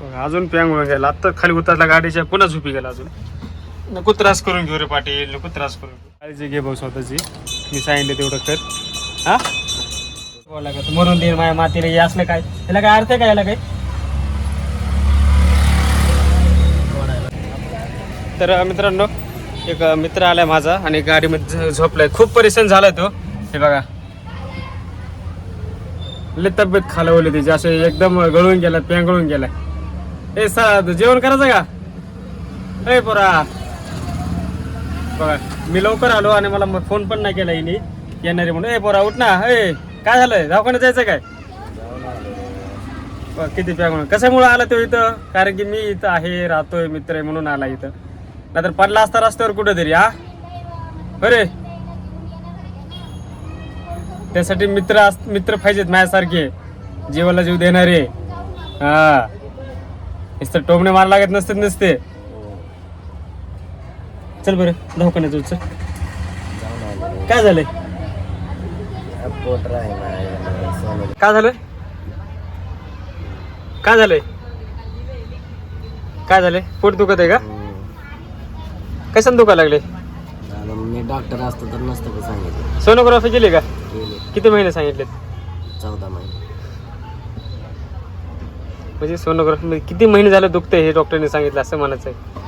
बघा, अजून पॅंग गेला आता खाली उतरला गाडीच्या पुन्हा झोपी गेला अजून. नको त्रास करून घेऊ रे पाटील नको त्रास करून घेऊ. काळजी घे भाऊ स्वतःची. मी सांगितलं तेवढं कर. हा? बोला का तू मरून दे माझ्या मातीला हे असलं काय? याला काय अर्थ आहे का याला काय तर मित्रांनो एक मित्र आलाय माझा आणि गाडीमध्ये झोपलाय. खूप परेशान झालाय तो. हे बघा. लय तब्येत खालवली त्याची. असे एकदम गळून गेला पेंगळून गेलाय. ए साध जेवण करायचं का? ए पोरा. बघा मी लवकर आलो आणि मला मग फोन पण नाही केला हिने. येणारे म्हणून. ए पोरा उठ ना. ए काय झालंय? दवाखान्यात जायचं काय? बघ, किती म्हणून. कशामुळे आला तो इथं? कारण की मी इथं आहे राहतोय मित्र आहे म्हणून आला इथं. नाहीतर पडला असता रस्त्यावर कुठेतरी हा? अरे त्यासाठी मित्र अस- मित्र पाहिजेत माझ्यासारखे. जीवाला जीव देणारे. हा. नुसतं टोमणे मारा लागत नसते नसते। चल बरं दवाखान्यात जाऊ चल। काय झालंय? काय झालंय? काय झालंय? काय झालंय? पोट दुखत आहे का? कशाने दुखा लागले? मी डॉक्टर असतो तर नसतं सांगितलं? सोनोग्राफी केली का? किती महिने सांगितलेत? चौदा महिने. म्हणजे सोनोग्राफी मध्ये किती महिने झाले दुखतंय हे डॉक्टरने सांगितलं असं म्हणायचं आहे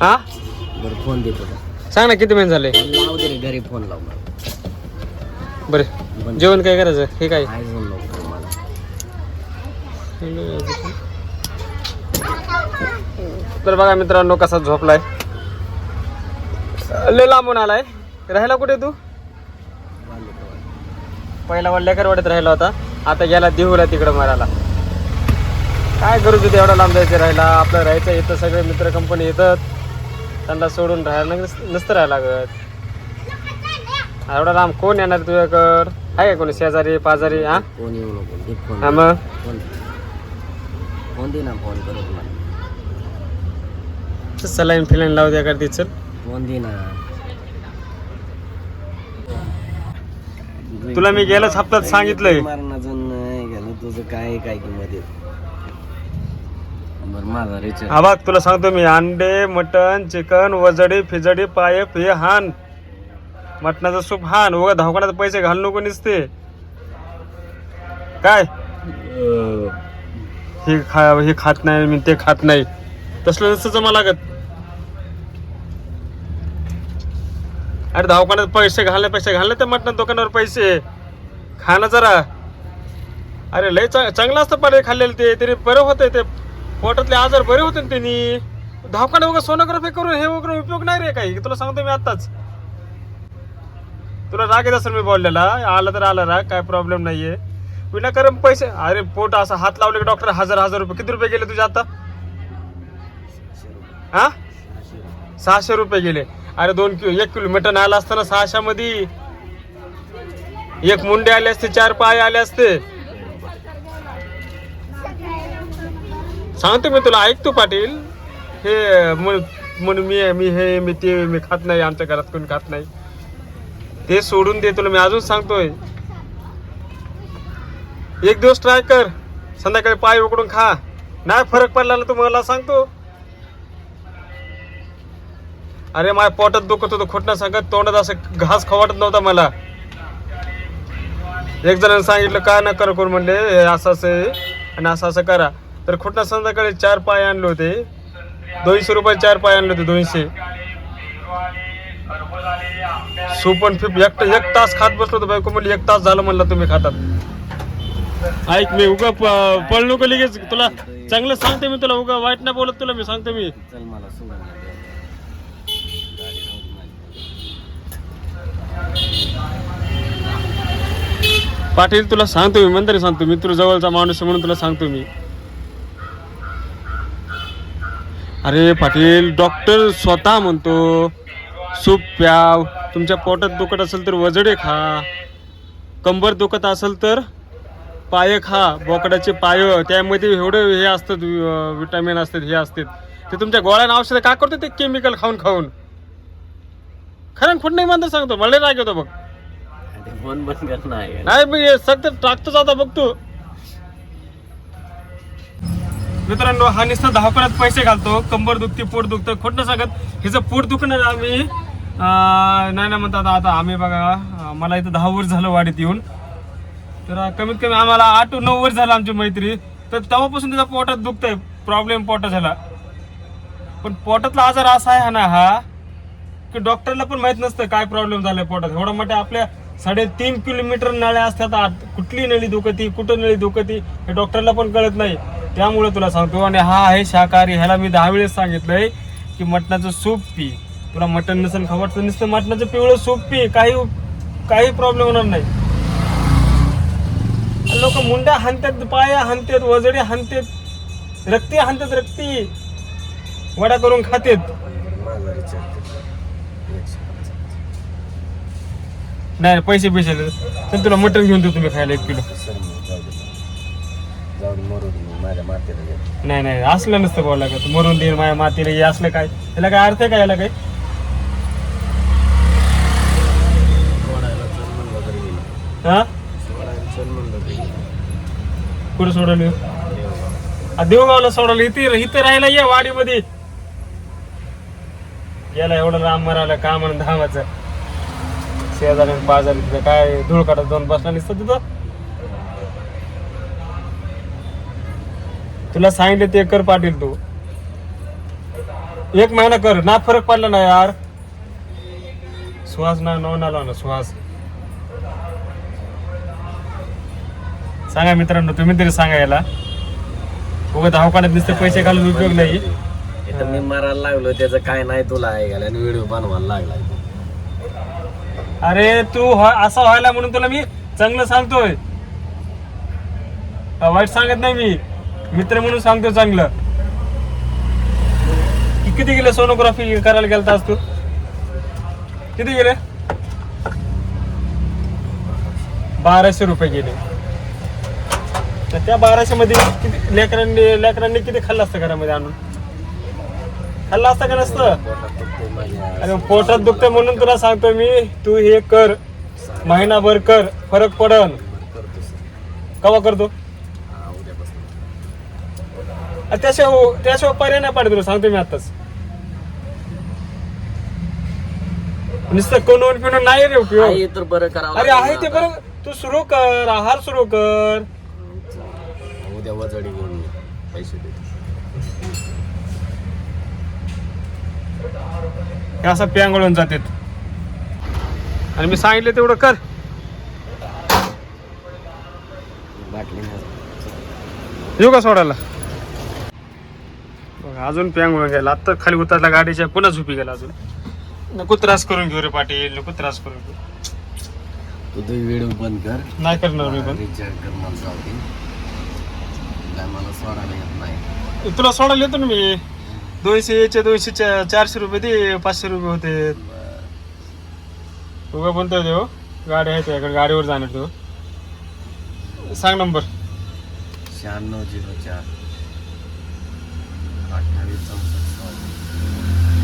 हा? बरं फोन देतो सांग ना किती महिने झाले? लाव दे रे घरी फोन लाव बरं जेवण काय करायचं? हे काय? तर बघा मित्रांनो कसा झोपलाय. लय लांबून आलाय. राहायला कुठे तू? पहिला वाड्यात राहिला होता. आता गेला देहूला तिकडं मारायला. काय करू तू एवढा लांब जायचं राहायला? आपलं राहायचं येतं सगळे मित्र कंपनी येतात. त्यांना सोडून राहायला नस- नसतं राहायला लागत. एवढा लांब कोण येणार तुझ्याकड? आहे का कोणी शेजारी पाजारी हा? फोन येऊ नको हा मग? फोन दे ना फोन करत सलाईन फिलाईन लावू द्या करते चल. फोन दे ना? तुला मी गेल्याच हप्त्यात सांगितलंय. तुझं काय काय किंमत आहे? बरं माझा रिचार्ज बघ तुला सांगतो मी अंडे मटन चिकन वजडी फिजडी पायप हे हान. मटणाचं सूप हान. उगा धावकण्यात पैसे घालू नको निसते. काय? हे खा हे खात नाही मी ते खात नाही. तसलं नसतं जमा लागत. अरे धावकण्यात पैसे घालणे पैसे घालणे त्या मटणा दुकानावर पैसे. खाणं जरा. अरे लय चांगलं असतं पाडे खाल्लेलं ते तरी बरं होतंय ते. पोटातले आजार बरे होते ना त्यांनी. धावकाने वगैरे सोनोग्राफी करून हे वगैरे उपयोग नाही रे काही. तुला सांगतो मी आत्ताच. तुला राग येत असेल मी बोललेला. आला तर आला राग काय प्रॉब्लेम नाहीये. विनाकारण पैसे अरे पोट असा हात लावले की डॉक्टर हजार हजार रुपये. किती रुपये गेले तुझे आता? हा? सहाशे रुपये गेले. अरे दोन किलो एक किलो मटण आलं असतं ना सहाशा मध्ये एक मुंडे आले असते चार पाय आले असते. सांगतो मी तुला ऐक तू पाटील. हे म्हण मी मी हे मी ते मी खात नाही आमच्या घरात कोणी खात नाही. ते सोडून दे तुला मी अजून सांगतोय. एक दिवस ट्राय कर. संध्याकाळी पाय उकडून खा. नाही फरक पडला ना तू मला सांगतो. अरे माझ्या पोटात दुखत होतं खोटणं सांगत तोंडात असं घास खवाटत नव्हता मला. एक जणांनी सांगितलं काय ना कर कोण म्हणले हे असं असं आणि असं असं करा. तर खोटणं संध्याकाळी चार पाय आणले होते. दोनशे रुपये चार पाय आणले होते दोनशे. सूप आणि फिप एक एक तास खात बसलो होतो बायको म्हणली एक तास झालं म्हणलं तुम्ही खातात. ऐक मी उगा प- पळू नको लगेच? तुला चांगलं सांगते मी तुला उगा वाईट नाही बोलत तुला मी सांगतो मी. पाटील तुला सांगतो मी मंदिर सांगतो मी तुला जवळचा माणूस म्हणून तुला सांगतो मी. अरे पाटील डॉक्टर स्वतः म्हणतो सूप प्याव तुमच्या पोटात दुखत असेल तर वजडे खा. कंबर दुखत असेल तर पाय खा. बोकडाचे पाय त्यामध्ये एवढे हे असतात विटॅमिन असतात हे असतात. ते तुमच्या गोळ्यानं औषधं का करतो ते केमिकल खाऊन खाऊन? खरं खोट नाही म्हणतो सांगतो. मला राग येतो बघ. नाही सक्त टाकतोच आता बघ तू मित्रांनो हा नुसता दवाखान्यात पैसे घालतो. कंबर दुखते पोट दुखतं. खोटं सांगत. हिचं पोट दुखणार आम्ही नाही ना म्हणतात आता आम्ही बघा. मला इथं दहा वर्ष झालं वाडीत येऊन. तर कमीत कमी आम्हाला आठ नऊ वर्ष झालं आमची मैत्री. तर तेव्हापासून त्याचा पोटात दुखत आहे प्रॉब्लेम पोटात झाला. पण पोटातला आजार असा आहे ना हा की डॉक्टरला पण माहीत नसतं काय प्रॉब्लेम झालाय पोटात. एवढा मोठ्या आपल्या साडेतीन किलोमीटर नळ्या असतात. आत कुठली नळी दुखती कुठं नळी दुखती हे डॉक्टरला पण कळत नाही. त्यामुळे तुला सांगतो आणि हा आहे शाकाहारी. ह्याला मी दहा वेळेस सांगितलंय की मटणाचं सूप पी. तुला मटण नसेल खवडतं नुसतं मटणाचं पिवळं सूप पी. काही काही प्रॉब्लेम होणार नाही. लोक मुंड्या हानतात पाया हानतात वजडे हानतात रक्ती हानतात रक्ती. वडा करून खातेत. नाही पैसे पैसे तर तुला मटण घेऊन देतो मी खायला एक किलो सर मग जाऊ दे जाऊ दे मरू दे मी माझ्या मातीला घेतो नाही नाही असलं नसतं बोलला का तू मरून देईल माझ्या मातीला हे असलं काय? याला काय अर्थ आहे का याला काय सोडायला चल म्हणलं तरी हा? सोडायला चल म्हणलं तरी कुठं सोडवली? आ, देवगावला सोडवलं. इथे इथे राहायला ये वाडीमध्ये. याला एवढं लांब मराला काम आणि धामाचं. शेजारी बाजारी तिथं काय धूळ काढत जाऊन बसला नसतं तिथं? तुला सांगितलं ते कर पाटील तू. एक महिना कर. ना फरक पडला ना यार. सुहास ना नवन आला ना सुहास. सांगा मित्रांनो तुम्ही तरी सांगा याला. उगा दवाखान्यात नुसते पैसे घालून उपयोग नाही. इथं मी मारायला लागलो त्याचं काय नाही तुला ऐकायला आणि व्हिडिओ बनवायला लागला अरे तू व्हा- असं व्हायला म्हणून तुला मी चांगलं सांगतोय. वाईट सांगत नाही मी. मित्र म्हणून सांगतो चांगलं. कि- किती गेले सोनोग्राफी करायला गेलता आज तू? किती गेले? बाराशे रुपये गेले. तर त्या बाराशे मध्ये किती लेकरांनी लेकरांनी किती खाल्लं असतं घरामध्ये आणून? खाल्लं असतं का नसतं? पोटात अरे पोटात दुखतं म्हणून तुला सांगतो मी तू हे कर महिनाभर कर फरक पडन. कवा करतो? त्याशिवाय त्याशिवाय पर्याय नाही पाडत तुला सांगतो मी आताच नुसतं कोणून पिणून नाही रे उपयोग. तर बरं करावं अरे आहे ते. बरं. तू सुरू कर आहार सुरू कर. उद्या वजडी घेऊन ये. पैसे देतो हे असं प्यांगळून जातात. आणि मी सांगितलं तेवढं कर. बाटली नाही. येऊ का सोडायला? अजून प्यांगळून गेला आत्ता खाली उतरला गाडीच्या पुन्हा झोपी गेला अजून. नको त्रास करून घेऊ रे पाटील नको त्रास करून घेऊ. तू तो व्हिडिओ बंद कर. नाही करणार मी पण. रिचार्ज कर मला जाऊ दे. काय मला सोडायला येत नाही. तुला सोडायला येतो ना मी? दोनशे याचे दोनशे चा- चारशे रुपये दे पाचशे रुपये होते. उगा बोलतोय देव? गाडी आहे तुझ्याकडे गाडीवर जाणार तू. सांग नंबर. शहाण्णव झिरो चार. अठ्ठावीस चौसष्ट सोळा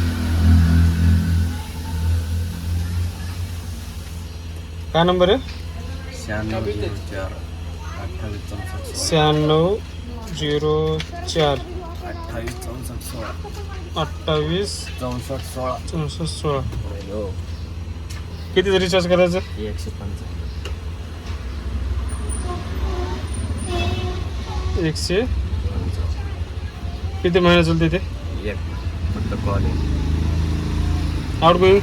काय नंबर आहे? शहाण्णव झिरो चार. अठ्ठावीस चौसष्ट सोळा. शहाण्णव झिरो चार अठ्ठावीस चौसष्ट सोळा अठ्ठावीस चौसष्ट सोळा चौसष्ट सोळा हो कितीचं रिचार्ज करायचं? एकशे पंचावन्न. एकशे किती महिने चालते ते? एक फक्त कॉलिंग आउट गोईंग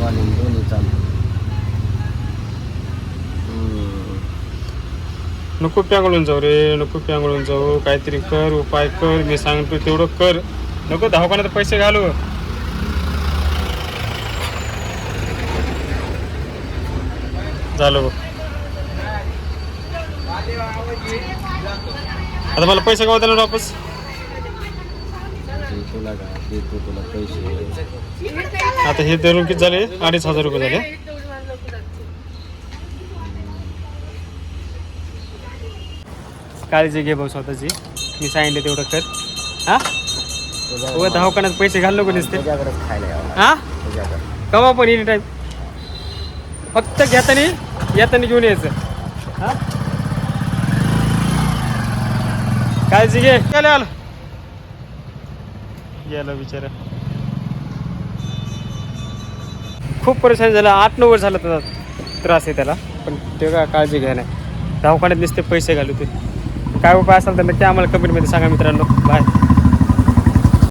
कॉलिंग दोन्ही चालू. नको प्यांगळून जाऊ रे नको प्यांगळून जाऊ. काहीतरी कर उपाय कर मी सांगतो तेवढं कर. नको दवाखान्यात पैसे घालू. झालं बघ. आता मला पैसे गावा देणार वापस? तुला का देतो तुला पैसे आता हे धरून किती झाले? अडीच हजार रुपये झाले. काळजी घे भाऊ स्वतःची. मी सांगितलं तेवढं कर. हा? उगा दवाखान्यात पैसे घाल नको दिसते हा? कवा पण एनी टाईम फक्त घेताना येताना घेऊन यायचं. हा? काळजी घे. गेले आलं. गेलं बिचारा. खूप परेशान झालं. आठ नऊ वर्ष झालं त्याचा त्रास आहे त्याला. पण ते काय काळजी घ्या नाही. दवाखान्यात नुसते पैसे घालू ते काय उपाय असेल तर नक्की आम्हाला कमेंटमध्ये सांगा मित्रांनो. बाय